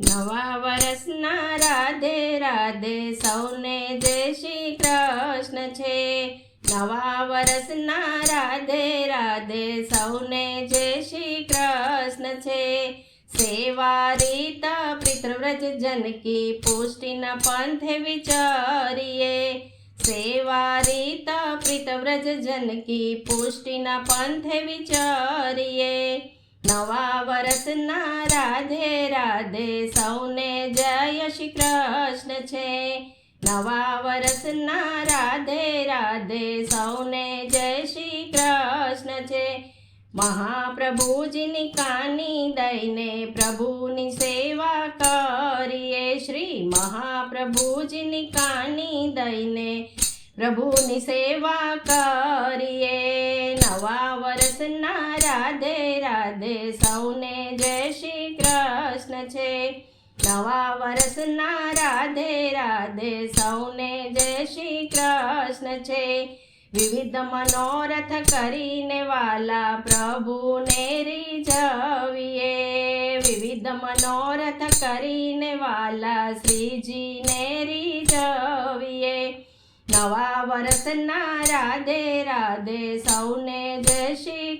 નવા વર્ષના રાધે રાધે સૌને જય શ્રી કૃષ્ણ છે. નવા વર્ષના રાધે રાધે સૌને જય શ્રી કૃષ્ણ છે. સેવા રીત પિતૃવ્રજ જનકી પુષ્ટિના પંથે વિચારીએ. સેવા રીત પ્રીતવ્રજ જનકી પુષ્ટિના પંથે વિચારીએ. નવા વર્ષના રાધે રાધે સૌને જય શ્રી કૃષ્ણ છે. નવા વર્ષના રાધે રાધે સૌને જય શ્રી કૃષ્ણ છે. મહાપ્રભુજીની કાની દઈને પ્રભુની સેવા કરીએ. શ્રી મહાપ્રભુજીની કાની દઈને પ્રભુની સેવા કરીએ. નવા વર્ષના રાધે રાધે સૌને જય શ્રી કૃષ્ણ છે. નવા વર્ષના રાધે રાધે સૌને જય શ્રી કૃષ્ણ છે. વિવિધ મનોરથ કરીને વાલા પ્રભુને રીઝવીએ. વિવિધ મનોરથ કરીને વાલા શ્રીજીને રીઝવીએ. નવા વર્ષના રાધે રાધે સૌને જય શ્રી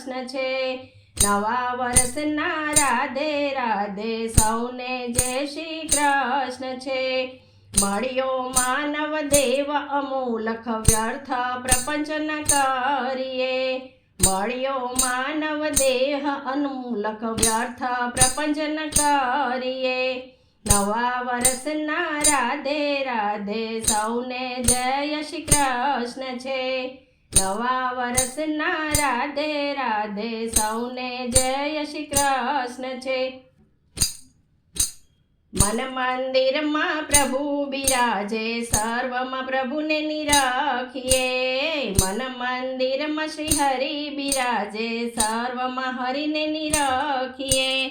કૃષ્ણ છે. નવા વર્ષના રાધે રાધે સૌને જય શ્રી કૃષ્ણ છે. મળ્યો માનવ દેવ અમૂલખ વ્યર્થ પ્રપંચન કરીએ. મળ્યો માનવ દેહ અનમૂલક વ્યર્થ પ્રપંચન કરીએ. નવા વર્ષના રાધે રાધે સૌને જય શ્રી કૃષ્ણ છે. નવા વર્ષના રાધે રાધે સૌને જય શ્રી કૃષ્ણ છે. મન મંદિરમાં પ્રભુ બિરાજે, સર્વમાં પ્રભુને નિરાખીએ. મન મંદિરમાં શ્રી હરિ બિરાજે, સર્વમાં હરિને નિરાખીએ.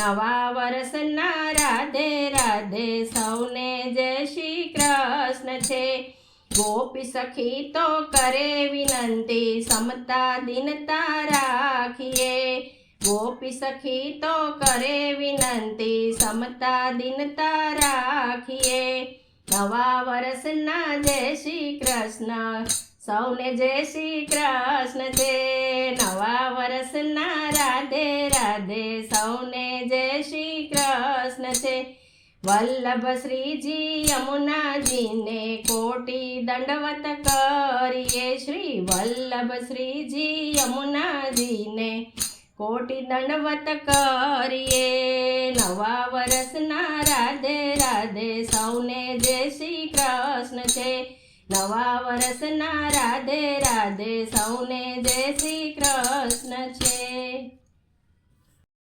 નવા વર્ષના રાધે રાધે સૌને જય શ્રી કૃષ્ણ છે. ગોપી સખી તો કરે વિનંતી, સમતા દિનતા રાખીએ. ગોપી સખી તો કરે વિનંતી, સમતા દિનતા રાખીએ. નવા વર્ષના જય શ્રી કૃષ્ણ, સૌને જય શ્રી કૃષ્ણ છે. નવા વર્ષના રાધે રાધે, સૌને જય શ્રી કૃષ્ણ. વલ્લભ શ્રીજી યમુનાજીને કોટી દંડવત કરીએ. શ્રી વલ્લભ શ્રીજી યમુનાજીને કોટી દંડવત કરીએ. નવા વર્ષના રાધે રાધે સૌને જય શ્રી કૃષ્ણ છે. નવા વર્ષના રાધે રાધે સૌને જય શ્રી કૃષ્ણ છે.